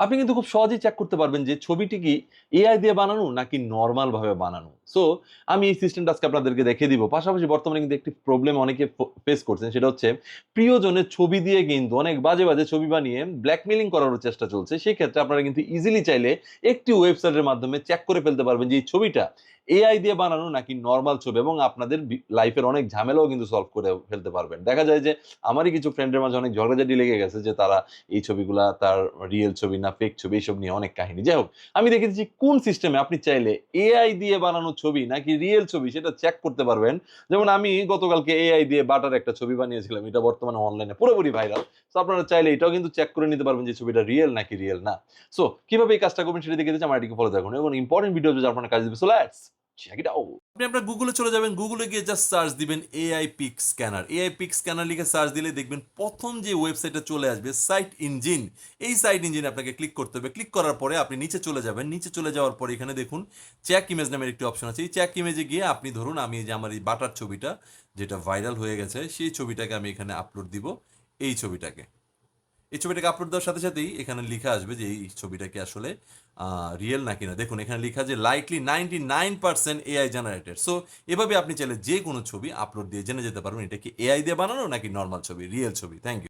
আপনি কিন্তু খুব সহজেই চেক করতে পারবেন যে ছবিটি কি এআই দিয়ে বানানো নাকি নর্মালভাবে বানানো। সো আমি এই সিস্টেমটা আজকে আপনাদেরকে দেখিয়ে দিব। পাশাপাশি বর্তমানে কিন্তু একটি প্রবলেম অনেকে ফেস করছেন, সেটা হচ্ছে প্রিয়জনের ছবি দিয়ে কিন্তু অনেক বাজে বাজে ছবি বানিয়ে ব্ল্যাকমেলিং করার চেষ্টা চলছে। সেই ক্ষেত্রে আপনারা কিন্তু ইজিলি চাইলে একটি ওয়েবসাইটের মাধ্যমে চেক করে ফেলতে পারবেন যে এই ছবিটা এআই দিয়ে বানানো নাকি নর্মাল ছবি এবং আপনাদের লাইফের অনেক ঝামেলাও কিন্তু সলভ করে ফেলতে পারবেন। দেখা যায় যে আমারই কিছু ফ্রেন্ডের মাঝে অনেক ঝগড়াঝাটি লেগে গেছে যে তারা এই ছবিগুলা তার রিয়েল ছবি না ফেক ছবি এইসব নিয়ে অনেক কাহিনী। যাই হোক, আমি দেখেছি কোন সিস্টেমে আপনি চাইলে এআই দিয়ে বানানো ছবি নাকি রিয়েল ছবি সেটা চেক করতে পারবেন। যেমন আমি গতকালকে এআই দিয়ে বাটার একটা ছবি বানিয়েছিলাম, এটা বর্তমানে অনলাইনে পুরোপুরি ভাইরাল তো আপনারা চাইলে এটাও কিন্তু চেক করে নিতে পারবেন যে ছবিটা রিয়েল নাকি রিয়েল না। সো কীভাবে এই কাজটা করবেন সেটা দেখে আমার এটিকে ফলো থাকুন এবং ইম্পর্টেন্ট ভিডিও যদি আপনার কাজ দিবে। So let's check it out আপনি আপনার গুগলে চলে যাবেন গুগলে গিয়ে জাস্ট সার্চ দিবেন AI pic scanner AI pic scanner লিখে সার্চ দিলে দেখবেন প্রথম যে ওয়েবসাইটে চলে আসবে সাইট ইঞ্জিন এই সাইট ইঞ্জিন আপনাকে ক্লিক করতে হবে। ক্লিক করার পরে আপনি নিচে চলে যাবেন। নিচে চলে যাওয়ার পরে এখানে দেখুন চেক ইমেজ নামের একটি অপশন আছে। এই চেক ইমেজে গিয়ে আপনি ধরুন, আমি যে আমার এই বাটার ছবিটা, যেটা ভাইরাল হয়ে গেছে, সেই ছবিটাকে আমি এখানে আপলোড দিব। এই ছবিটাকে। এই ছবিটাকে আপলোড দেওয়ার সাথে সাথেই এখানে লেখা আসবে যে এই ছবিটাকে আসলে রিয়েল নাকি না। দেখুন, এখানে লেখা যে likely ninety nine percent AI generated so এভাবে আপনি চাইলে যে কোনো ছবি আপলোড দিয়ে জেনে যেতে পারবেন, এটা কি এআই দিয়ে বানানো নাকি নর্মাল ছবি রিয়েল ছবি। Thank you